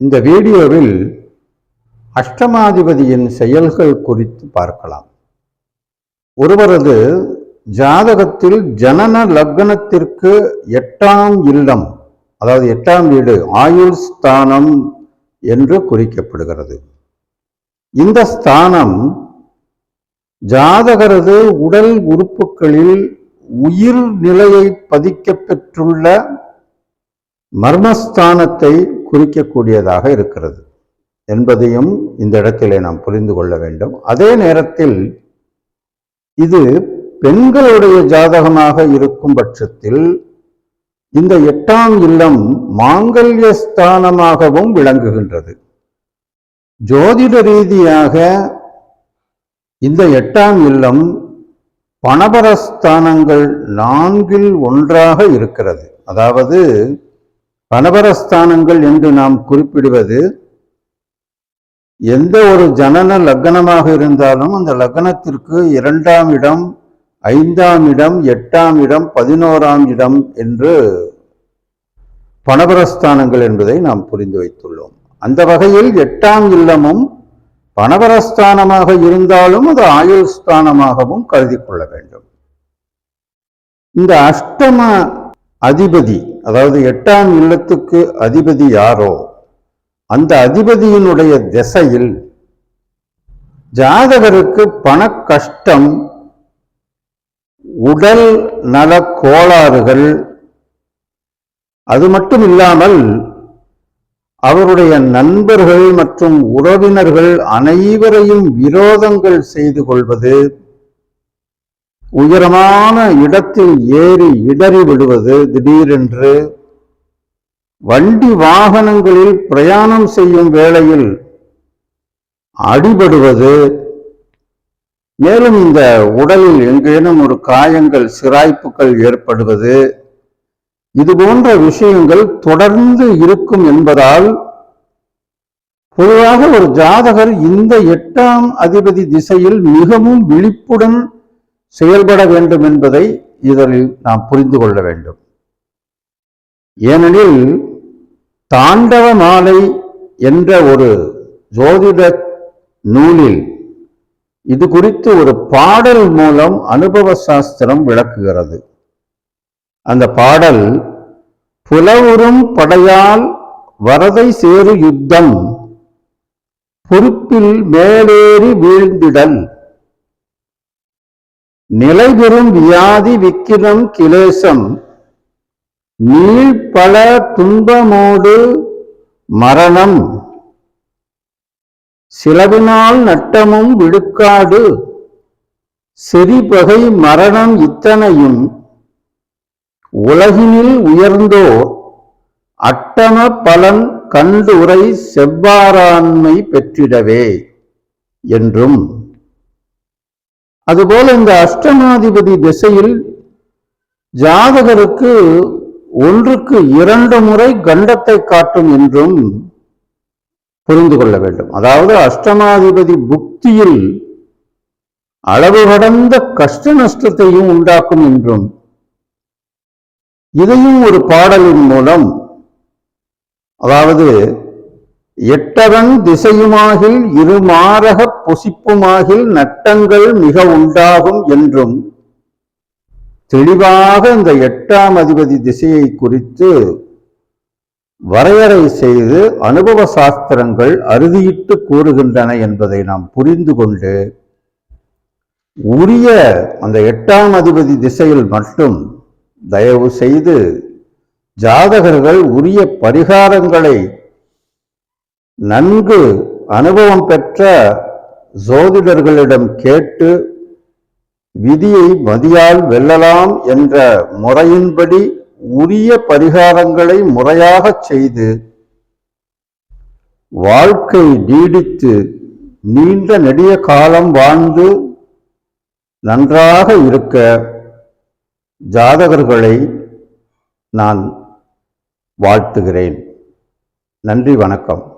இந்த வீடியோவில் அஷ்டமாதிபதியின் செயல்கள் குறித்து பார்க்கலாம். ஒருவரது ஜாதகத்தில் ஜனன லக்னத்திற்கு எட்டாம் இல்லம் அதாவது எட்டாம் வீடு ஆயுள் ஸ்தானம் என்று குறிக்கப்படுகிறது. இந்த ஸ்தானம் ஜாதகரது உடல் உறுப்புகளில் உயிர் நிலையை பதிக்க பெற்றுள்ள மர்மஸ்தானத்தை குறிக்கக்கூடியதாக இருக்கிறது. என்பதையும் இந்த இடத்திலே நாம் புரிந்து கொள்ள வேண்டும். அதே நேரத்தில் இது பெண்களுடைய ஜாதகமாக இருக்கும் பட்சத்தில் இந்த எட்டாம் இல்லம் மாங்கல்ய ஸ்தானமாகவும் விளங்குகின்றது. ஜோதிட ரீதியாக இந்த எட்டாம் இல்லம் பணபரஸ்தானங்கள் நான்கில் ஒன்றாக இருக்கிறது. அதாவது பணபரஸ்தானங்கள் என்று நாம் குறிப்பிடுவது எந்த ஒரு ஜனன லக்னமாக இருந்தாலும் அந்த லக்னத்திற்கு இரண்டாம் இடம் ஐந்தாம் இடம் எட்டாம் இடம் பதினோராம் இடம் என்று பணபரஸ்தானங்கள் என்பதை நாம் புரிந்து வைத்துள்ளோம். அந்த வகையில் எட்டாம் இல்லமும் பணவரஸ்தானமாக இருந்தாலும் அது ஆயுள் ஸ்தானமாகவும் கருதி கொள்ள வேண்டும். இந்த அஷ்டம அதிபதி அதாவது எட்டாம் இல்லத்துக்கு அதிபதி யாரோ அந்த அதிபதியினுடைய திசையில் ஜாதகருக்கு பண கஷ்டம் உடல் நல கோளாறுகள் அது மட்டும் இல்லாமல் அவருடைய நண்பர்கள் மற்றும் உறவினர்கள் அனைவரையும் விரோதங்கள் செய்து கொள்வது உயரமான இடத்தில் ஏறி இடறி விடுவது திடீரென்று வண்டி வாகனங்களில் பிரயாணம் செய்யும் வேளையில் அடிபடுவது. மேலும் இந்த உடலில் எங்கேனும் ஒரு காயங்கள் சிராய்ப்புகள் ஏற்படுவது. இது போன்ற விஷயங்கள் தொடர்ந்து இருக்கும் என்பதால் பொதுவாக ஒரு ஜாதகர் இந்த எட்டாம் அதிபதி திசையில் மிகவும் விழிப்புடன் செயல்பட வேண்டும் என்பதை இதில் நாம் புரிந்து கொள்ள வேண்டும். ஏனெனில் தாண்டவ மாலை என்ற ஒரு ஜோதிட நூலில் இது குறித்து ஒரு பாடல் மூலம் அனுபவ சாஸ்திரம் விளக்குகிறது. அந்த பாடல் புலவுறும் படையால் வரதை சேரு யுத்தம் பொறுப்பில் மேலேறி வீழ்ந்திடல் நிலைபெறும் வியாதி விக்கிரம் கிலேசம். நீழ்பல துன்பமோடு மரணம். சிலவினால் நட்டமும் விடுக்காடு செறிபகை மரணம் இத்தனையும். உலகினில் உயர்ந்தோர் அட்டம பலன் கண்டுரை செவ்வாறாண்மை பெற்றிடவே என்றும். அதுபோல இந்த அஷ்டமாதிபதி திசையில் ஜாதகருக்கு ஒன்றுக்கு இரண்டு முறை கண்டத்தை காட்டும் என்றும் புரிந்து கொள்ள வேண்டும். அதாவது அஷ்டமாதிபதி புக்தியில் அளவு கடந்த கஷ்ட நஷ்டத்தையும் உண்டாக்கும் என்றும் இதையும் ஒரு பாடலின் மூலம் அதாவது எட்டவன் திசையுமாகில் இருமாரக பொசிப்புமாகில் நட்டங்கள் மிக உண்டாகும் என்றும் தெளிவாக இந்த எட்டாம் அதிபதி திசையை குறித்து வரையறை செய்து அனுபவ சாஸ்திரங்கள் அறுதியிட்டு கூறுகின்றன என்பதை நாம் புரிந்து கொண்டு உரிய அந்த எட்டாம் அதிபதி திசையில் மட்டும் தயவு செய்து ஜாதகர்கள் உரிய பரிகாரங்களை நன்கு அனுபவம் பெற்ற ஜோதிடர்களிடம் கேட்டு விதியை மதியால் வெல்லலாம் என்ற முறையின்படி உரிய பரிகாரங்களை முறையாகச் செய்து வாழ்க்கை நீடித்து நீண்ட நெடிய காலம் வாழ்ந்து நன்றாக இருக்க ஜாதகர்களை நான் வாழ்த்துகிறேன். நன்றி வணக்கம்.